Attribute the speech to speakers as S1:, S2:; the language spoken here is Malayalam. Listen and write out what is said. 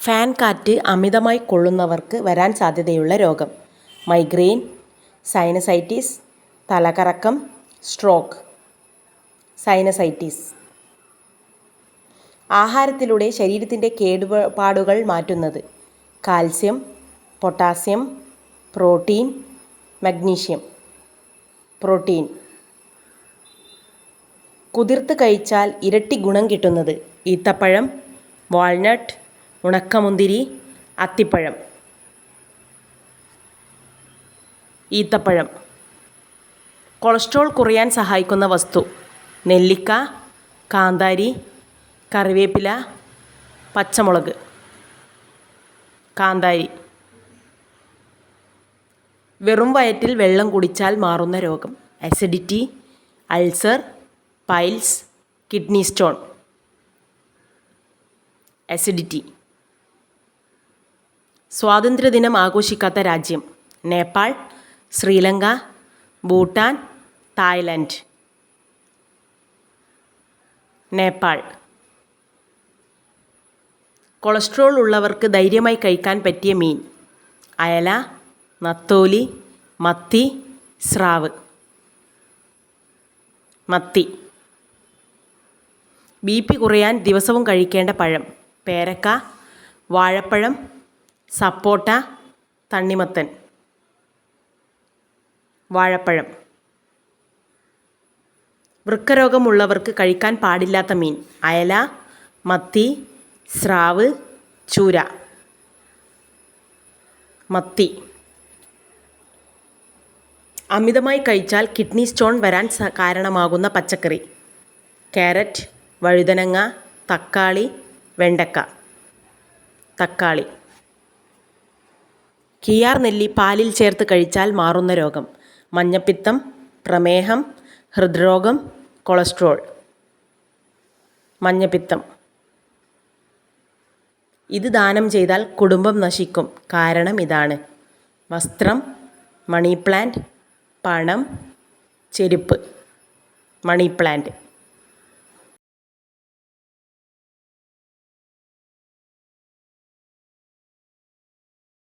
S1: ഫാൻ കാറ്റ് അമിതമായി കൊള്ളുന്നവർക്ക് വരാൻ സാധ്യതയുള്ള രോഗം. മൈഗ്രെയിൻ സൈനസൈറ്റിസ് തലകറക്കം സ്ട്രോക്ക്. സൈനസൈറ്റിസ്. ആഹാരത്തിലൂടെ ശരീരത്തിന്റെ കേടുപാടുകൾ മാറ്റുന്നത്. Calcium potassium protein magnesium. Protein. കുതിർത്ത് കഴിച്ചാൽ ഇരട്ടി ഗുണം കിട്ടുന്നത് ഈത്തപ്പഴം വാൾനട്ട് ഉണക്കമുന്തിരി അത്തിപ്പഴം ഈത്തപ്പഴം. കൊളസ്ട്രോൾ കുറയാൻ സഹായിക്കുന്ന വസ്തു നെല്ലിക്ക കാന്താരി കറിവേപ്പില പച്ചമുളക്. കാന്താരി. വെറും വയറ്റിൽ വെള്ളം കുടിച്ചാൽ മാറുന്ന രോഗം acidity ulcer piles kidney stone. Acidity. സ്വാതന്ത്ര്യദിനം ആഘോഷിക്കാത്ത രാജ്യം നേപ്പാൾ ശ്രീലങ്ക ഭൂട്ടാൻ തായ്ലൻഡ്. നേപ്പാൾ. കൊളസ്ട്രോൾ ഉള്ളവർക്ക് ധൈര്യമായി കഴിക്കാൻ പറ്റിയ മീൻ. അയല നത്തോലി മത്തി സ്രാവ്. മത്തി. ബി പി കുറയാൻ ദിവസവും കഴിക്കേണ്ട പഴം. പേരക്ക വാഴപ്പഴം സപ്പോട്ട തണ്ണിമത്തൻ വാഴപ്പഴം. വൃക്കരോഗമുള്ളവർക്ക് കഴിക്കാൻ പാടില്ലാത്ത മീൻ. അയല മത്തി സ്രാവ് ചൂര. മത്തി. അമിതമായി കഴിച്ചാൽ കിഡ്നി സ്റ്റോൺ വരാൻ കാരണമാകുന്ന പച്ചക്കറി. ക്യാരറ്റ് വഴുതനങ്ങ തക്കാളി വെണ്ടക്ക. തക്കാളി. കിയാർ നെല്ലി പാലിൽ ചേർത്ത് കഴിച്ചാൽ മാറുന്ന രോഗം. മഞ്ഞപ്പിത്തം പ്രമേഹം ഹൃദ്രോഗം കൊളസ്ട്രോൾ. മഞ്ഞപ്പിത്തം. ഇത് ദാനം ചെയ്താൽ കുടുംബം നശിക്കും. കാരണം ഇതാണ്. വസ്ത്രം മണി പ്ലാന്റ് പണം ചെരുപ്പ്. Money plant.